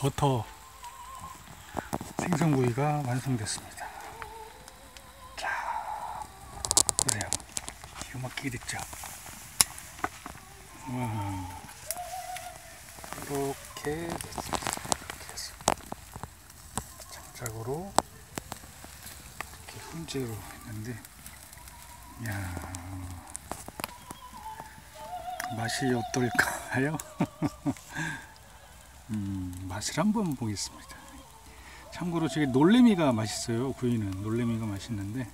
버터 생선구이가 완성됐습니다. 자, 보세요. 기가 막히게 됐죠? 와, 이렇게 됐습니다. 이렇게 해서 장작으로 이렇게 훈제로 했는데, 야 맛이 어떨까요? 음, 맛을 한번 보겠습니다. 참고로 저게 놀래미가 맛있어요. 구이는 놀래미가 맛있는데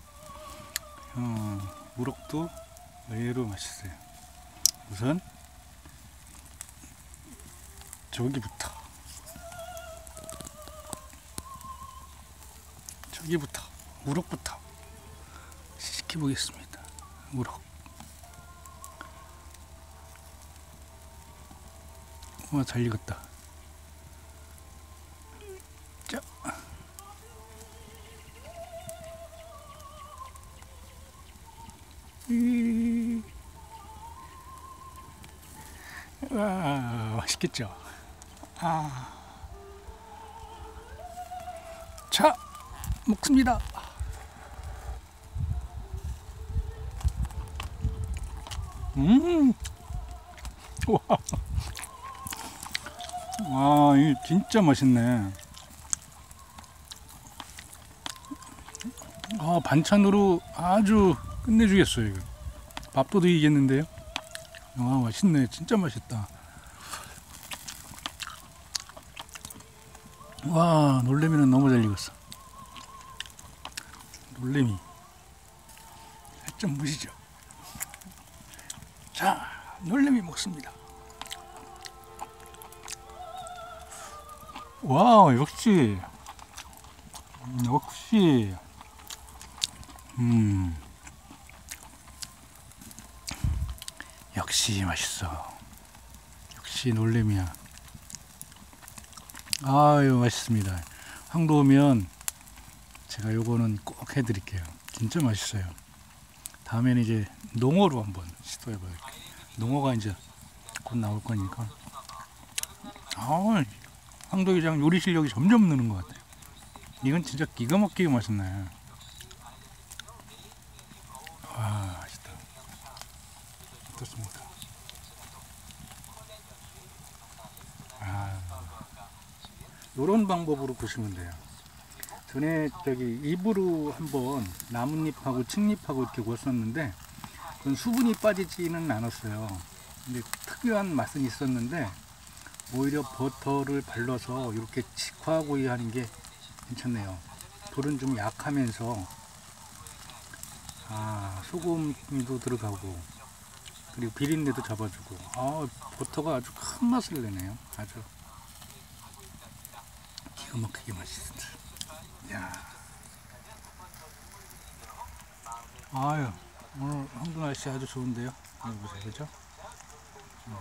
어, 무럭도 의외로 맛있어요. 우선 저기부터 저기부터 무럭부터 시식해 보겠습니다. 무럭. 와, 잘 익었다. 이. 와, 맛있겠죠? 아. 자, 먹습니다. 음. 와. 와, 이게 진짜 맛있네. 아, 반찬으로 아주 끝내주겠어요, 이거. 밥도도 이겠는데요? 아, 맛있네. 진짜 맛있다. 와, 놀래미는 너무 잘 익었어. 놀래미. 살짝 무시죠? 자, 놀래미 먹습니다. 와 역시 음, 역시 음 역시 맛있어 역시 놀래미야 아유 맛있습니다 황도 오면 제가 요거는 꼭 해드릴게요 진짜 맛있어요 다음에는 이제 농어로 한번 시도해봐요 농어가 이제 곧 나올 거니까 아 황도기장 요리 실력이 점점 느는 것 같아요. 이건 진짜 기가 막히게 맛있네. 와, 맛있다. 어떻습니까? 요런 방법으로 보시면 돼요. 전에 저기 입으로 한번 나뭇잎하고 칡잎하고 이렇게 구웠었는데 그건 수분이 빠지지는 않았어요. 근데 특유한 맛은 있었는데 오히려 버터를 발라서 이렇게 직화구이 하는 게 괜찮네요. 불은 좀 약하면서 아 소금도 들어가고 그리고 비린내도 잡아주고 아 버터가 아주 큰 맛을 내네요. 아주 기가 막히게 맛있습니다. 야. 아유 오늘 황도 날씨 아주 좋은데요. 여기 보세요, 그죠? 음.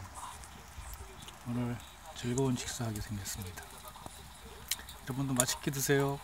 오늘 즐거운 식사하게 생겼습니다. 여러분도 맛있게 드세요.